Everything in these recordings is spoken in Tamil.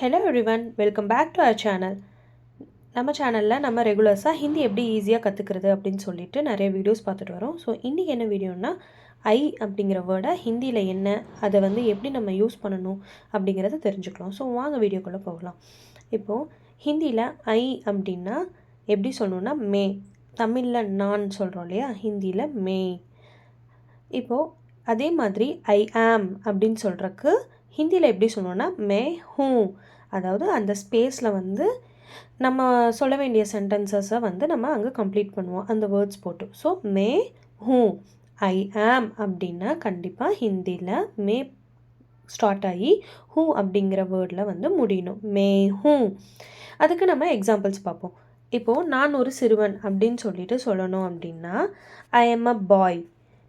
Hello everyone welcome back to our channel நம்ம சேனலில் நம்ம ரெகுலர்ஸாக ஹிந்தி எப்படி ஈஸியாக கற்றுக்கிறது அப்படின்னு சொல்லிட்டு நிறைய வீடியோஸ் பார்த்துட்டு வரோம். ஸோ இன்றைக்கி என்ன வீடியோன்னா ஐ அப்படிங்கிற வேர்டை ஹிந்தியில் என்ன அதை வந்து எப்படி நம்ம யூஸ் பண்ணணும் அப்படிங்கிறத தெரிஞ்சுக்கலாம். ஸோ வாங்க வீடியோக்குள்ளே போகலாம். இப்போது ஹிந்தியில் ஐ அப்படின்னா எப்படி சொல்லணுன்னா மே. தமிழில் நான் சொல்கிறோம் இல்லையா? ஹிந்தியில் மே. இப்போது அதே மாதிரி ஐ ஆம் அப்படின்னு சொல்கிறக்கு ஹிந்தியில் எப்படி சொல்லணும்னா மே ஹூ. அதாவது அந்த ஸ்பேஸில் வந்து நம்ம சொல்ல வேண்டிய சென்டென்சஸை வந்து நம்ம அங்கே கம்ப்ளீட் பண்ணுவோம். அந்த வேர்ட்ஸ் போட்டு. So May who. ஐ ஆம் அப்படின்னா கண்டிப்பாக ஹிந்தியில் மே ஸ்டார்ட் ஆகி ஹூ அப்படிங்கிற வேர்டில் வந்து முடியணும். மே ஹூ. அதுக்கு நம்ம எக்ஸாம்பிள்ஸ் பார்ப்போம். இப்போது நான் ஒரு சிறுவன் அப்படின்னு சொல்லிட்டு சொல்லணும் அப்படின்னா ஐ எம் அ பாய்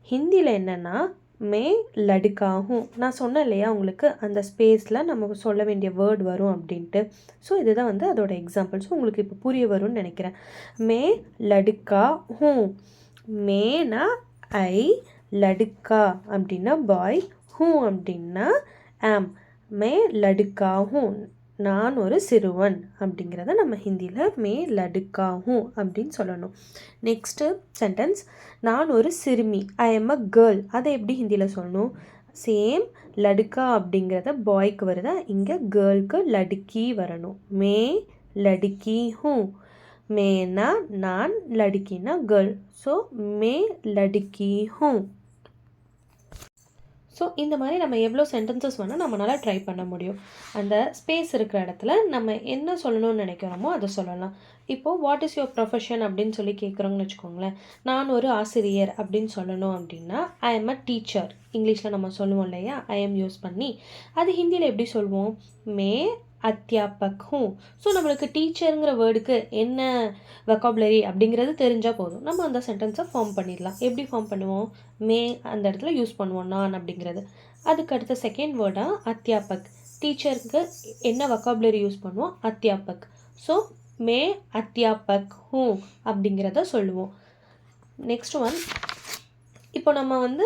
ஹிந்தியில் என்னென்னா மே லடுக்காகும். நான் சொன்னேன் இல்லையா உங்களுக்கு அந்த ஸ்பேஸில் நம்ம சொல்ல வேண்டிய வேர்ட் வரும் அப்படின்ட்டு. ஸோ இதுதான் வந்து அதோட எக்ஸாம்பிள்ஸ் உங்களுக்கு இப்போ புரிய வரும்னு நினைக்கிறேன். மே லடுக்கா ஹூ மேனா ஐ லடுக்கா அப்படின்னா பாய் ஹூ அப்படின்னா ஆம் மே லடுக்கா ஹூன் நான் ஒரு சிறுவன் அப்படிங்கிறத நம்ம ஹிந்தியில் மே லடுக்காகும் அப்படின்னு சொல்லணும். நெக்ஸ்ட்டு சென்டென்ஸ் நான் ஒரு சிறுமி. ஐ எம் அ கேர்ள் அதை எப்படி ஹிந்தியில் சொல்லணும்? சேம் லடுக்கா அப்படிங்கிறத பாய்க்கு வருதா? இங்கே கேர்ளுக்கு லடுக்கி வரணும். மே லடுக்கி ஹூ மேனா நான் லடுக்கினா கேர்ள் ஸோ மே லடுக்கி ஹூ ஸோ இந்த மாதிரி நம்ம எவ்வளோ சென்டென்சஸ் வேணால் நம்மளால் ட்ரை பண்ண முடியும். அந்த ஸ்பேஸ் இருக்கிற இடத்துல நம்ம என்ன சொல்லணும்னு நினைக்கிறோமோ அதை சொல்லலாம். இப்போது வாட் இஸ் யுவர் ப்ரொஃபஷன் அப்படின்னு சொல்லி கேட்குறோங்கன்னு வச்சுக்கோங்களேன். நான் ஒரு ஆசிரியர் அப்படின்னு சொல்லணும் அப்படின்னா ஐ எம் அ டீச்சர் இங்கிலீஷில் நம்ம சொல்லுவோம் இல்லையா? ஐ எம் யூஸ் பண்ணி. அது ஹிந்தியில் எப்படி சொல்லுவோம் மே அத்தியாபக் ஹூ. ஸோ நம்மளுக்கு டீச்சருங்கிற வேர்டுக்கு என்ன வெக்காபுலரி அப்படிங்கிறது தெரிஞ்சால் போதும். நம்ம அந்த சென்டென்ஸை ஃபார்ம் பண்ணிடலாம். எப்படி ஃபார்ம் பண்ணுவோம்? மே அந்த இடத்துல யூஸ் பண்ணுவோம் நான் அப்படிங்கிறது. அதுக்கு அடுத்த செகண்ட் வேர்டாக அத்தியாபக். டீச்சருக்கு என்ன வெக்காபுலரி யூஸ் பண்ணுவோம்? அத்தியாபக். ஸோ மே அத்தியாபக் ஹூ அப்படிங்கிறத சொல்லுவோம். நெக்ஸ்ட் ஒன் இப்போ நம்ம வந்து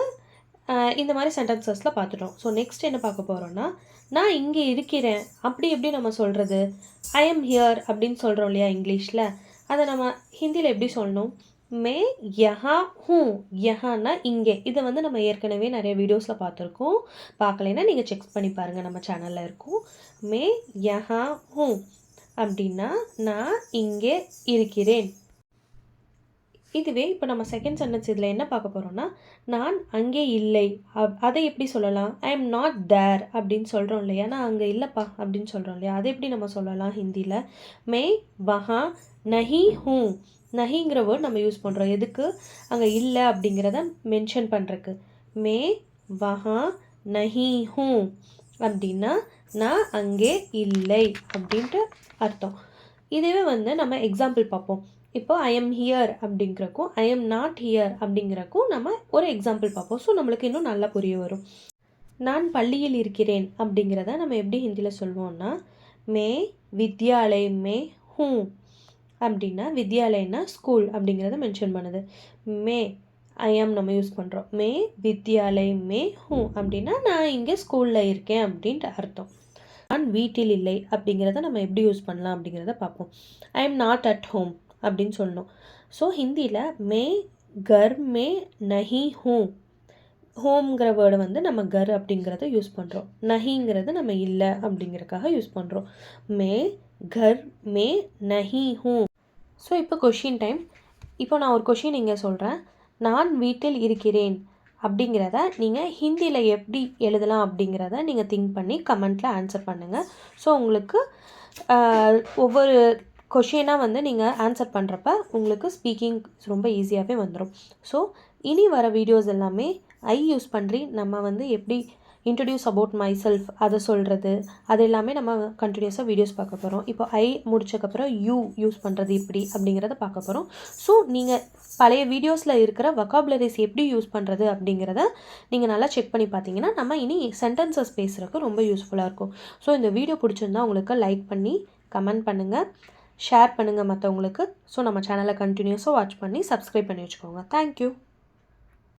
இந்த மாதிரி சென்டென்சஸில் பார்த்துட்டோம். ஸோ நெக்ஸ்ட் என்ன பார்க்க போகிறோன்னா நான் இங்கே இருக்கிறேன். அப்படி எப்படி நம்ம சொல்கிறது ஐ எம் ஹியர் அப்படின்னு சொல்கிறோம் இல்லையா இங்கிலீஷில்? அதை நம்ம ஹிந்தியில் எப்படி சொல்லணும்? மே யஹா ஹூ. யஹான்னா இங்கே. இதை வந்து நம்ம ஏற்கனவே நிறைய வீடியோஸில் பார்த்துருக்கோம். பார்க்கலைன்னா நீங்கள் செக் பண்ணி பாருங்கள் நம்ம சேனலில் இருக்கும். மே யஹா ஹூ. அப்படின்னா நான் இங்கே இருக்கிறேன். இதுவே இப்போ நம்ம செகண்ட் சென்டென்ஸ் இதில் என்ன பார்க்க போகிறோம்னா நான் அங்கே இல்லை. அப் அதை எப்படி சொல்லலாம்? ஐ எம் நாட் தேர் அப்படின்னு சொல்கிறோம் இல்லையா? நான் அங்கே இல்லைப்பா அப்படின்னு சொல்கிறோம் இல்லையா? அதை எப்படி நம்ம சொல்லலாம் ஹிந்தியில் மே வஹா நஹி ஹூ. நஹிங்கிற வேர்ட் நம்ம யூஸ் பண்ணுறோம் எதுக்கு? அங்கே இல்லை அப்படிங்கிறத மென்ஷன் பண்ணுறக்கு மே வஹா நஹி ஹூ. அப்படின்னா நான் அங்கே இல்லை அப்படின்ட்டு அர்த்தம். இதுவே வந்து நம்ம எக்ஸாம்பிள் பார்ப்போம். இப்போ ஐ எம் ஹியர் அப்படிங்கிறக்கும் ஐ எம் நாட் ஹியர் அப்படிங்கிறக்கும் நம்ம ஒரு எக்ஸாம்பிள் பார்ப்போம். ஸோ நம்மளுக்கு இன்னும் நல்லா புரிய வரும். நான் பள்ளியில் இருக்கிறேன் அப்படிங்கிறத நம்ம எப்படி ஹிந்தியில் சொல்லுவோம்னா மே வித்யாலய் மே ஹூ அப்படின்னா வித்யாலயனா ஸ்கூல் அப்படிங்கிறத மென்ஷன் பண்ணுது. மே ஐ ஆம் நம்ம யூஸ் பண்ணுறோம் மே வித்யாலய் மே ஹூ அப்படின்னா நான் இங்கே ஸ்கூலில் இருக்கேன் அப்படின்ட்டு அர்த்தம். நான் வீட்டில் இல்லை அப்படிங்கிறத நம்ம எப்படி யூஸ் பண்ணலாம் அப்படிங்கிறத பார்ப்போம். I am not at home அப்படின்னு சொல்லணும். ஸோ ஹிந்தியில் மே கர் மே நஹி ஹூ. ஹோம்ங்கிற வேர்டை வந்து நம்ம கர் அப்படிங்கிறத யூஸ் பண்ணுறோம் நஹிங்கிறது நம்ம இல்லை அப்படிங்கிறதுக்காக யூஸ் பண்ணுறோம் மே கர் மே நஹி ஹூ. ஸோ இப்போ கொஷின் டைம் இப்போ நான் ஒரு கொஷின் இங்கே சொல்கிறேன் நான் வீட்டில் இருக்கிறேன் அப்படிங்கிறத நீங்கள் ஹிந்தியில் எப்படி எழுதலாம் அப்படிங்கிறத நீங்கள் திங்க் பண்ணி கமெண்ட்டில் ஆன்சர் பண்ணுங்கள் ஸோ உங்களுக்கு ஒவ்வொரு கொஷினாக வந்து நீங்கள் ஆன்சர் பண்ணுறப்ப உங்களுக்கு ஸ்பீக்கிங் ரொம்ப ஈஸியாகவே வந்துடும் ஸோ இனி வர வீடியோஸ் எல்லாமே ஐ யூஸ் பண்ணி நம்ம வந்து எப்படி இன்ட்ரடியூஸ் அபவுட் மை செல்ஃப் அதை சொல்கிறது அது எல்லாமே நம்ம கண்டினியூஸாக வீடியோஸ் பார்க்க போகிறோம் இப்போ ஐ முடிச்சக்கப்புறம் யூ யூஸ் பண்ணுறது இப்படி அப்படிங்கிறத பார்க்க போகிறோம் ஸோ நீங்கள் பழைய வீடியோஸில் இருக்கிற வக்காபுலரிஸ் எப்படி யூஸ் பண்ணுறது அப்படிங்கிறத நீங்கள் நல்லா செக் பண்ணி பார்த்தீங்கன்னா நம்ம இனி சென்டென்சஸ் பேசுகிறதுக்கு ரொம்ப யூஸ்ஃபுல்லாக இருக்கும். ஸோ இந்த வீடியோ பிடிச்சிருந்தா உங்களுக்கு லைக் பண்ணி கமெண்ட் பண்ணுங்கள் ஷேர் பண்ணுங்கள் மற்றவங்களுக்கு ஸோ நம்ம சேனலை கண்டினியூஸாக வாட்ச் பண்ணி சப்ஸ்கிரைப் பண்ணி வச்சுக்கோங்க. தேங்க்யூ